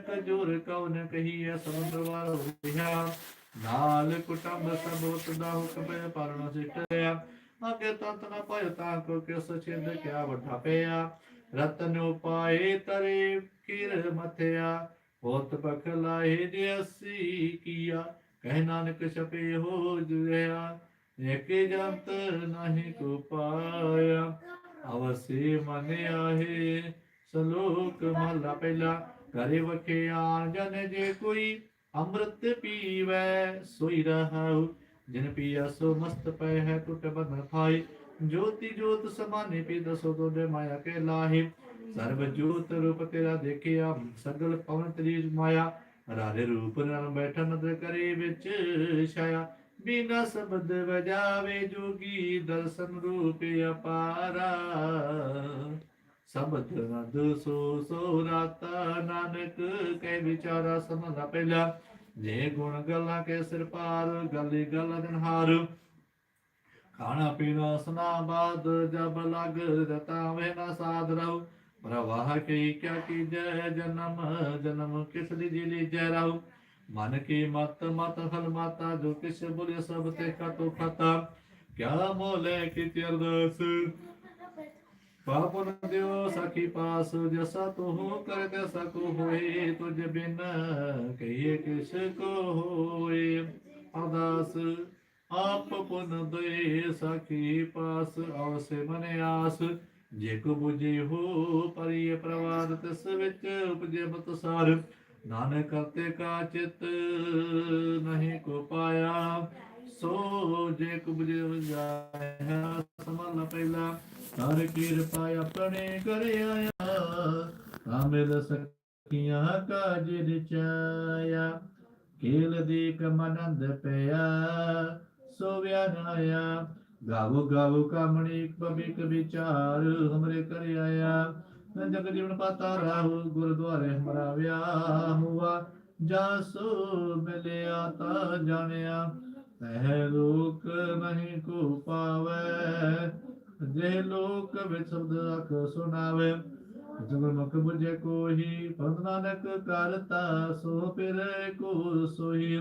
ਕਜੂਰ ਕਉਨ ਕਹੀਐ ਸਮੁੰਦਰ ਵਾਰ ਨਾਲ ਕੁਟੰਬ ਸਭ ਉਤਦਾ ਹੁਕਮ ਪਾਲਣਾ ਸਿੱਟਿਆ ਅਗੇ ਤਤ ਨ ਭਇ ਤਾ ਕੋ ਕਿਸ ਛਿੰਦ ਕਿਆ ਵੱਠਾ ਪਿਆ। ਰਤਨ ਉਪਾਏ ਤਰੇ ਕਿਰ ਮਥਿਆ। ਹੋਤ ਪਖ ਲਾਏ ਜਿਸੀ ਕੀਆ। ਕਹਿ ਨਾਨਕ ਛਪੇ ਹੋ ਜੁਇਆ ਏਕ ਜੰਤ ਨਹੀਂ ਕੋ ਪਾਇਆ। ਅਵਸੇ ਮਨ ਆਹੇ, ਸਲੋਕ ਮਹਲਾ ਪਹਿਲਾ। ਕਰੇ ਵਖਿਆ ਜਨ ਜੇ ਕੋਈ ਅੰਮ੍ਰਿਤ ਪੀਵੈ, ਸੋਈ ਰਹਾਉ ਜਿਨ ਪੀਆ ਸੋ ਮਸਤ ਪੈ ਹੈ, ਟੁੱਟ ਬੰਧਨ ਖਾਈ ਜੋਤੀ ਜੋਤ ਸਮਾਨੇ ਪੀ, ਦਸੋ ਦੋਦੇ ਮਾਇਆ ਕੇ ਲਾਹੇ। ਸਰਬ ਜੋਤ ਰੂਪ ਤੇਰਾ ਦੇਖਿਆ, ਸਗਲ ਪਵਨ ਤੇਰੀ ਮਾਇਆ। ਰਾਰੇ ਰੂਪ ਨਾਲ ਬੈਠਾ ਨਦਰ ਕਰੇ ਵਿੱਚ ਛਾਇਆ। ਬਿਨਾ ਸ਼ਬਦ ਵਜਾਵੇ ਜੋਗੀ ਦਰਸ਼ਨ ਰੂਪ ਅਪਾਰਾ। ਸਬਦ ਨਦ ਸੋ ਰਾਤਾ ਨਾਨਕ ਕਹਿ ਵਿਚਾਰਾ ਸਮਝਾ ਪਹਿਲਾ। ਜੇ ਗੁਣ ਗੱਲਾਂ ਕੇ ਸਿਰ ਪਾਰ, ਗਲੀ ਗੱਲ ਦਿਨਹਾਰ ਖਾਣਾ ਪੀਣਾ ਸਨਾ ਬਾਦ, ਜਬ ਲਗ ਰਤਾ ਵੇ ਨਾ ਸਾਧ ਰਹੂ ਪ੍ਰਵਾਹ ਕੀ ਕਿਆ ਕੀ ਜੈ ਜਨਮ ਜਨਮ ਕਿਸ ਦੀ ਜਿਲੀ ਜੈ ਰਹੂ ਮਨ ਕੀ ਮਤ ਮਤ ਫਲ ਮਾਤਾ, ਜੋ ਕਿਸ ਬੁਲੇ ਸਭ ਤੇ ਖਤੋ ਖਤਾ ਕਿਆ ਮੋਲੇ ਕੀ ਅਰਦਾਸ ਪਾਪ ਦਿਓ ਸਖੀ ਪਾਸ, ਜਸਾ ਤੂੰ ਕਰ ਤੇ ਸਕੋ ਹੋਏ, ਤੁਝ ਬਿਨ ਕਹੀਏ ਕਿਸ ਕੋ ਹੋਏ। ਅਰਦਾਸ, ਆਪ ਪੁਨ ਦੇ ਸਖੀ ਪਾਸ ਆਵਸੇ ਮਨ ਆਸ, ਜੇ ਕੋ 부ਜੇ ਹੋ ਪਰਿਏ ਪ੍ਰਵਾਦ, ਤਿਸ ਵਿੱਚ ਉਪਜੇ ਮਤ ਸਾਰ। ਨਾਨਕ ਕਰਤੇ ਕਾ ਚਿਤ ਨਹੀਂ ਕੋ ਪਾਇਆ, ਸੋ ਜੇ ਕੋ 부ਜੇ ਜਾਇਆ ਸਮਨ ਪਹਿਲਾ। ਹਰ ਕਿਰਪਾ ਆਪਣੇ ਕਰ ਆਇਆ ਕਾਮਿਲ ਸਖੀਆਂ ਕਾਜ ਰਚਾਇਆ। ਕੇਲ ਦੀ ਕਮਨੰਦ ਪਿਆ ਸੋ ਵਿਆਨਾਇਆ ਗਾਵੋ ਗਾਵੋ ਕਾਮਣੀ ਪਬਿਕ ਵਿਚਾਰ ਹਮਰੇ ਕਰ ਆਇਆ। ਜਗ ਜੀਵਨ ਪਾਤਾ ਰਾਹੁ, ਗੁਰਦੁਆਰੇ ਹਮਰਾ ਵਿਆਹ ਹੁਆ। ਜਾਸੋ ਮਿਲਿਆ ਤਾ ਜਾਣਿਆ ਪਹਿ ਲੋਕ ਨਹੀਂ ਕੋ ਪਾਵੇ। ਜੇ ਲੋਕ ਵਿੱਚ ਸ਼ਬਦ ਅਖ ਸੁਣਾਵੇ ਜਗਰ ਮੁਖ ਬੁਝੇ ਕੋਹੀ ਪੰਦ ਨਾਨਕ ਕਰਤਾ ਸੋ ਫਿਰ ਕੋ ਸੋਈ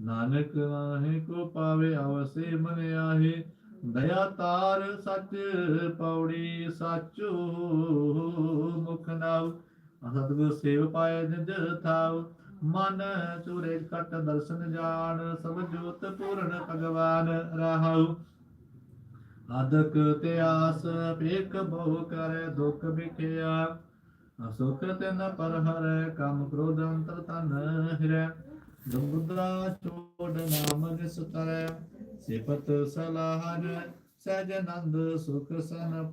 ਨਾਨਕ ਨਾਹੀ ਕੋ ਪਾਵੇ ਅਵਸੇ ਮਨ ਆਹੇ, ਦਇਆ ਤਾਰ ਸੱਚ ਪੌੜੀ ਸਾਚੂ ਮੁਖ ਨਾਉ। ਸਤਿਗੁਰ ਸੇਵ ਪਾਏ ਨਿਜ ਥਾਉ, ਮਨ ਚੂਰੇ ਕਟ ਦਰਸ਼ਨ ਜਾਣ, ਸਭ ਜੋਤ ਪੂਰਨ ਭਗਵਾਨ ਰਾਹਉ ਅਦਕ ਤੇ ਆਸ ਪੇਖ ਬਹੁ ਕਰੇ, ਦੁਖ ਵਿਖਿਆ ਅਸੁਖ ਤਿਨ ਪਰ ਹਰੈ ਕੰਮ ਕ੍ਰੋਧ ਅੰਤਰ ਤਨ ਹਿਰੈ। ਦੁਬੁਦਰਾ ਚੋੜ ਨਾਮ ਜਿਸ ਸਿਫਤ ਸਲਾਹਨ ਸਹਿਜ ਨੰਦ ਸੁਖ ਸਨ